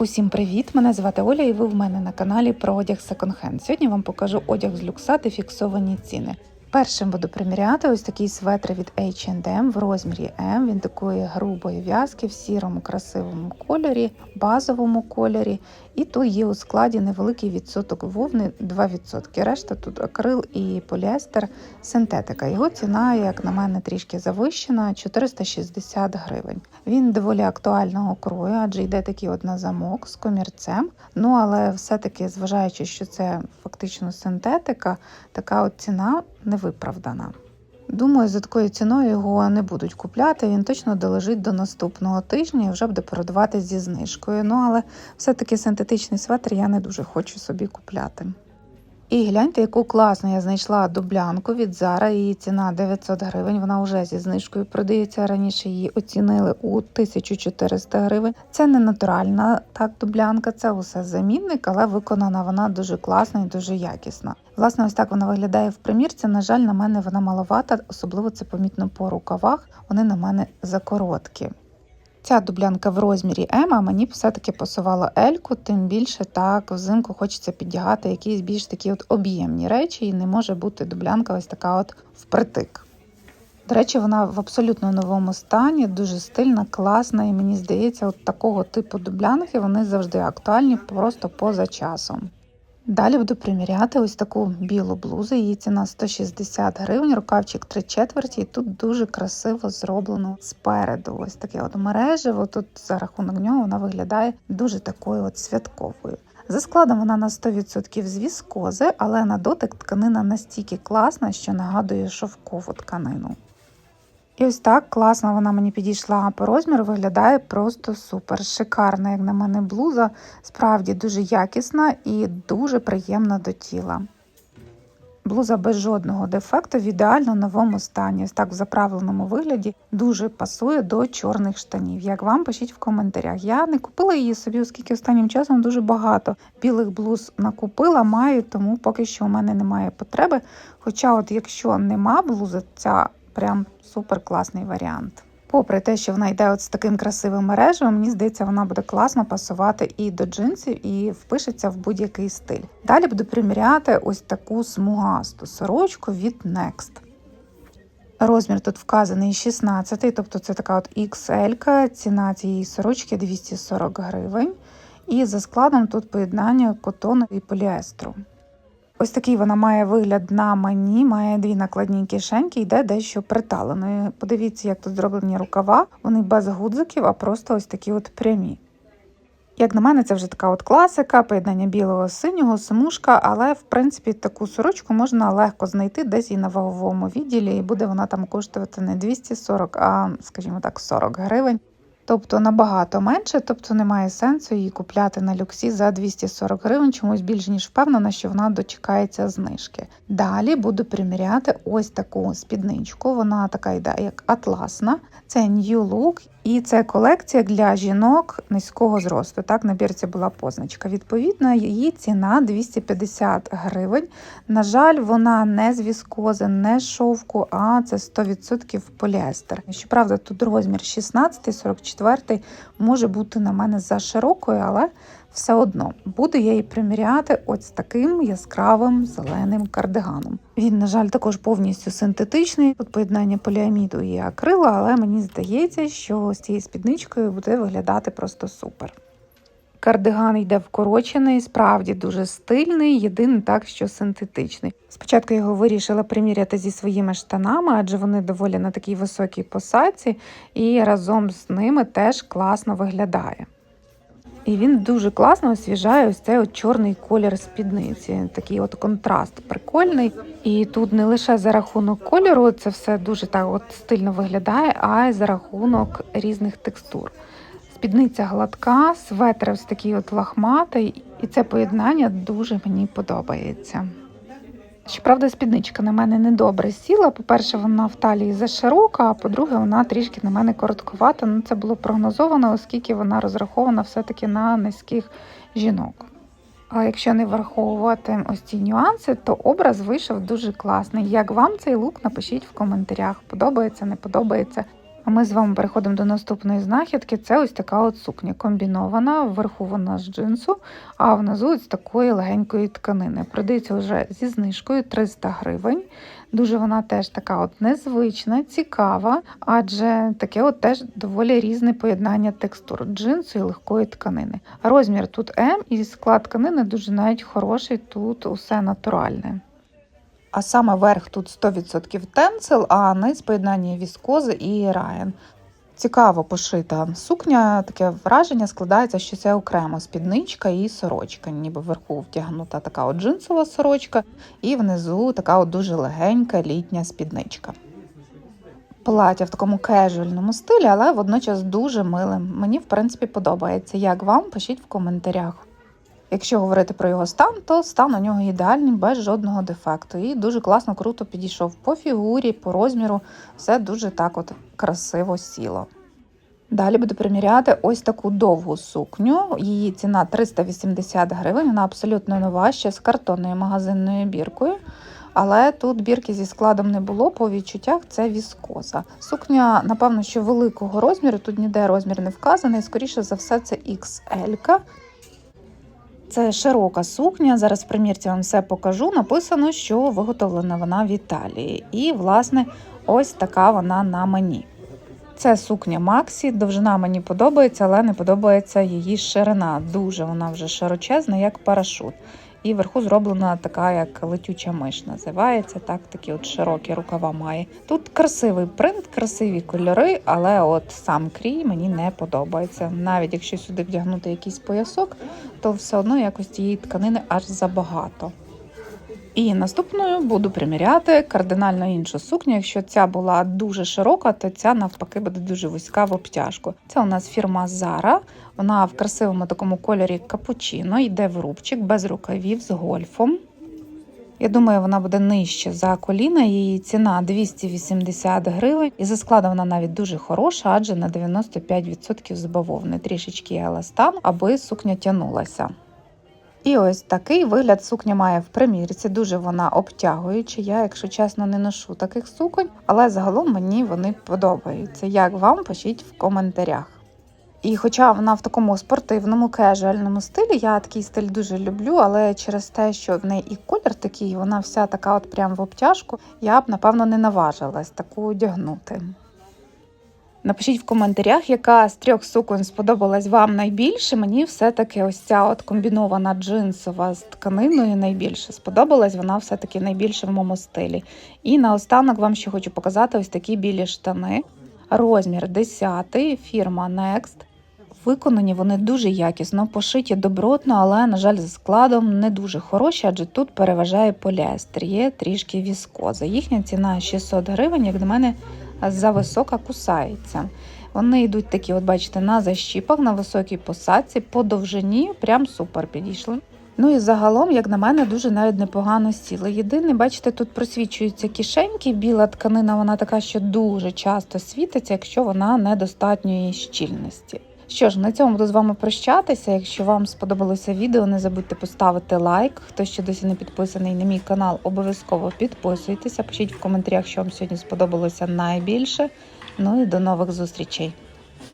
Усім привіт! Мене звати Оля, і ви в мене на каналі про одяг секонд-хенд. Сьогодні вам покажу одяг з люкса та фіксовані ціни. Першим буду приміряти ось такий светр від H&M в розмірі M. Він такої грубої в'язки в сірому красивому кольорі, базовому кольорі. І тут є у складі невеликий відсоток вовни 2%. Решта тут акрил і поліестер, синтетика. Його ціна, як на мене, трішки завищена 460 гривень. Він доволі актуального крою, адже йде такий на замок з комірцем. Ну але все-таки, зважаючи, що це фактично синтетика, така от ціна невиправдана. Думаю, за такою ціною його не будуть купляти. Він точно долежить до наступного тижня і вже буде продаватись зі знижкою. Ну але все-таки синтетичний светр я не дуже хочу собі купляти. І гляньте, яку класну я знайшла дублянку від Zara. Її ціна 900 гривень. Вона вже зі знижкою продається. Раніше її оцінили у 1400 гривень. Це не натуральна так дублянка, це усе замінник, але виконана вона дуже класна і дуже якісна. Власне, ось так вона виглядає в примірці. На жаль, на мене вона маловата, особливо це помітно по рукавах. Вони на мене закороткі. Ця дублянка в розмірі М, а мені все-таки пасувала Ельку, тим більше так взимку хочеться піддягати якісь більш такі от об'ємні речі, і не може бути дублянка ось така от впритик. До речі, вона в абсолютно новому стані, дуже стильна, класна, і мені здається, от такого типу дублянки вони завжди актуальні, просто поза часом. Далі буду приміряти ось таку білу блузу. Її ціна 160 гривень, рукавчик 3 четверті, і тут дуже красиво зроблено спереду. Ось таке от мережево. Тут за рахунок нього вона виглядає дуже такою от святковою. За складом вона на 100% з віскози, але на дотик тканина настільки класна, що нагадує шовкову тканину. І ось так класно вона мені підійшла по розміру, виглядає просто супер. Шикарна, як на мене, блуза. Справді дуже якісна і дуже приємна до тіла. Блуза без жодного дефекту в ідеально новому стані. Ось так в заправленому вигляді дуже пасує до чорних штанів. Як вам пишіть в коментарях. Я не купила її собі, оскільки останнім часом дуже багато білих блуз накупила, маю, тому поки що у мене немає потреби. Хоча, от якщо нема блузи, ця прям супер класний варіант. Попри те, що вона йде от з таким красивим мережем, мені здається, вона буде класно пасувати і до джинсів, і впишеться в будь-який стиль. Далі буду приміряти ось таку смугасту сорочку від Next. Розмір тут вказаний 16, тобто це така от XL, ціна цієї сорочки 240 гривень. І за складом тут поєднання котону і поліестру. Ось такий вона має вигляд на мені, має дві накладні кишеньки, йде дещо приталеною. Подивіться, як тут зроблені рукава, вони без гудзиків, а просто ось такі от прямі. Як на мене, це вже така от класика, поєднання білого синього, смужка, але в принципі таку сорочку можна легко знайти десь і на ваговому відділі, і буде вона там коштувати не 240, а, скажімо так, 40 гривень. Тобто набагато менше, тобто немає сенсу її купляти на люксі за 240 гривень, чомусь більш ніж впевнена, що вона дочекається знижки. Далі буду приміряти ось таку спідничку. Вона така йде як атласна. Це New Look і це колекція для жінок низького зросту. Так, на бірці була позначка. Відповідно, її ціна 250 гривень. На жаль, вона не з віскози, не з шовку, а це 100% поліестер. Щоправда, тут розмір 16, 44 може бути на мене за широкою, але все одно буду я її приміряти ось таким яскравим зеленим кардиганом. Він, на жаль, також повністю синтетичний. Тут поєднання поліаміду і акрила, але мені здається, що з цією спідничкою буде виглядати просто супер. Кардиган йде вкорочений, справді дуже стильний, єдине так, що синтетичний. Спочатку його вирішила приміряти зі своїми штанами, адже вони доволі на такій високій посадці, і разом з ними теж класно виглядає. І він дуже класно освіжає ось цей от чорний колір спідниці. Такий от контраст прикольний. І тут не лише за рахунок кольору, це все дуже так от стильно виглядає, а й за рахунок різних текстур. Спідниця гладка, светр ось такий от лахматий, і це поєднання дуже мені подобається. Щоправда, спідничка на мене не добре сіла. По-перше, вона в талії заширока, а по-друге, вона трішки на мене короткувата. Ну, це було прогнозовано, оскільки вона розрахована все-таки на низьких жінок. Але якщо не враховувати ось ці нюанси, то образ вийшов дуже класний. Як вам цей лук, напишіть в коментарях. Подобається, не подобається. А ми з вами переходимо до наступної знахідки. Це ось така от сукня комбінована. Вверху вона з джинсу, а внизу з такої легенької тканини. Продається вже зі знижкою 300 гривень. Дуже вона теж така от незвична, цікава, адже таке от теж доволі різне поєднання текстур джинсу і легкої тканини. Розмір тут М і склад тканини дуже навіть хороший, тут усе натуральне. А саме верх тут 100% тенцел, а низ поєднання віскози і раєн. Цікаво пошита сукня, таке враження складається, що це окремо спідничка і сорочка, ніби вверху втягнута така от джинсова сорочка, і внизу така от дуже легенька літня спідничка. Плаття в такому кежуальному стилі, але водночас дуже милим. Мені, в принципі, подобається. Як вам? Пишіть в коментарях. Якщо говорити про його стан, то стан у нього ідеальний, без жодного дефекту. І дуже класно, круто підійшов по фігурі, по розміру. Все дуже так от красиво сіло. Далі буду приміряти ось таку довгу сукню. Її ціна 380 гривень. Вона абсолютно нова, ще з картонною магазинною біркою. Але тут бірки зі складом не було, по відчуттях це віскоза. Сукня, напевно, що великого розміру, тут ніде розмір не вказаний, скоріше за все, це XL. -ка. Це широка сукня. Зараз в примірці вам все покажу. Написано, що виготовлена вона в Італії. І, власне, ось така вона на мені. Це сукня Максі. Довжина мені подобається, але не подобається її ширина. Дуже вона вже широчезна, як парашут. І вверху зроблена така, як летюча миш називається. Так, такі от широкі рукава має. Тут красивий принт, красиві кольори, але от сам крій мені не подобається. Навіть якщо сюди вдягнути якийсь поясок, то все одно якось цієї тканини аж забагато. І наступною буду приміряти кардинально іншу сукню. Якщо ця була дуже широка, то ця навпаки буде дуже вузька в обтяжку. Це у нас фірма Zara. Вона в красивому такому кольорі капучино, йде в рубчик без рукавів з гольфом. Я думаю, вона буде нижче за коліна. Її ціна 280 гривень. І за складом вона навіть дуже хороша, адже на 95% з бавовни. Трішечки еластан, аби сукня тянулася. І ось такий вигляд сукня має в примірці. Дуже вона обтягуюча. Я, якщо чесно, не ношу таких суконь, але загалом мені вони подобаються. Як вам пишіть в коментарях. І хоча вона в такому спортивному кежуальному стилі, я такий стиль дуже люблю, але через те, що в неї і колір такий, вона вся така, от прям в обтяжку, я б напевно не наважилась таку одягнути. Напишіть в коментарях, яка з трьох суконь сподобалась вам найбільше. Мені все-таки ось ця от комбінована джинсова з тканиною найбільше сподобалась. Вона все-таки найбільше в моєму стилі. І наостанок вам ще хочу показати ось такі білі штани. Розмір 10, фірма Next. Виконані вони дуже якісно, пошиті добротно, але, на жаль, за складом не дуже хороші, адже тут переважає поліестер, є трішки віскоза. Їхня ціна 600 гривень, як до мене, зависока кусається. Вони йдуть такі, от бачите, на защіпах, на високій посадці, по довжині, прям супер підійшли. Ну і загалом, як на мене, дуже навіть непогано сіли. Єдине, бачите, тут просвічуються кишеньки, біла тканина, вона така, що дуже часто світиться, якщо вона недостатньої щільності. Що ж, на цьому буду з вами прощатися. Якщо вам сподобалося відео, не забудьте поставити лайк. Хто ще досі не підписаний на мій канал, обов'язково підписуйтеся. Пишіть в коментарях, що вам сьогодні сподобалося найбільше. Ну і до нових зустрічей.